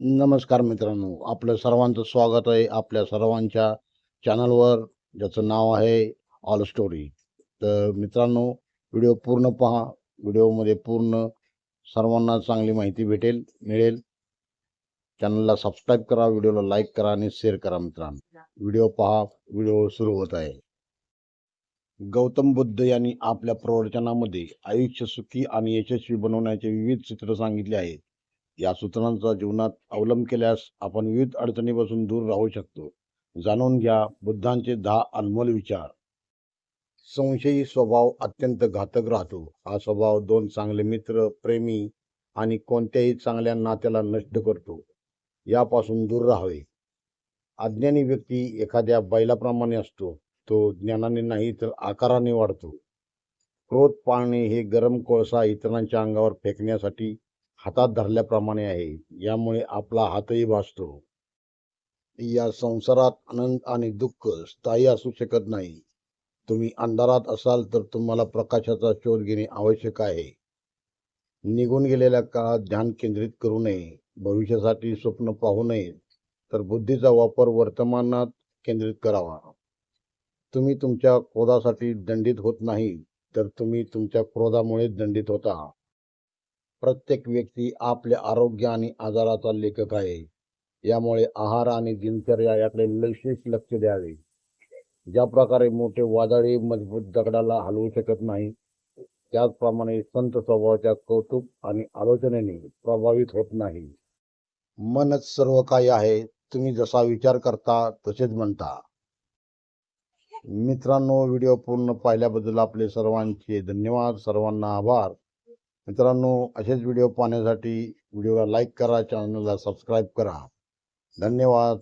नमस्कार मित्रांनो आपलं सर्वांचं स्वागत आहे आपल्या सर्वांच्या चॅनलवर ज्याचं नाव आहे ऑल स्टोरी तर मित्रांनो व्हिडिओ पूर्ण पहा. व्हिडिओमध्ये पूर्ण सर्वांना चांगली माहिती भेटेल मिळेल. चॅनलला सबस्क्राईब करा व्हिडिओला लाईक करा आणि शेअर करा मित्रांनो. व्हिडिओ पहा व्हिडिओ सुरू होत आहे. गौतम बुद्ध यांनी आपल्या प्रवचनामध्ये आयुष्य सुखी आणि यशस्वी बनवण्याचे विविध सूत्र सांगितले आहेत. या सूत्रांचा जीवनात अवलंब केल्यास आपण विविध अडचणीपासून दूर राहू शकतो. जाणून घ्या बुद्धांचे दहा अनमोल विचार. संशयी स्वभाव अत्यंत घातक राहतो. हा स्वभाव दोन चांगले मित्र प्रेमी आणि कोणत्याही चांगल्या नात्याला नष्ट करतो. यापासून दूर राहावे. अज्ञानी व्यक्ती एखाद्या बैलाप्रमाणे असतो. तो ज्ञानाने नाही तर आकाराने वाढतो. क्रोध पाळणे हे गरम कोळसा इतरांच्या अंगावर फेकण्यासाठी हातात धरल्याप्रमाणे आहे. यामुळे आपला हातही भासतो. या संसारात आनंद आणि दुःख स्थायी असू शकत नाही. तुम्ही अंधारात असाल तर तुम्हाला प्रकाशाचा शोध घेणे आवश्यक आहे. निघून गेलेल्या काळात ध्यान केंद्रित करू नये. भविष्यासाठी स्वप्न पाहू नये. तर बुद्धीचा वापर वर्तमानात केंद्रित करावा. तुम्ही तुमच्या क्रोधासाठी दंडित होत नाही. तर तुम्ही तुमच्या क्रोधामुळे दंडित होता. प्रत्येक व्यक्ती आपल्या आरोग्य आणि आजाराचा लेखक आहे. यामुळे आहार आणि दिनचर्या याकडे विशेष लक्ष द्यावे. ज्या प्रकारे मोठे वादळे मजबूत दगडाला हलवू शकत नाही त्याचप्रमाणे संत स्वभावाच्या कौतुक आणि आलोचनेने प्रभावित होत नाही. मनच सर्व काही आहे तुम्ही जसा विचार करता तसेच म्हणता. मित्रांनो व्हिडिओ पूर्ण पाहिल्याबद्दल आपले सर्वांचे धन्यवाद. सर्वांना आभार. मित्रांनो असेच व्हिडिओ पाहण्यासाठी व्हिडिओला लाईक करा चॅनलला सबस्क्राईब करा. धन्यवाद.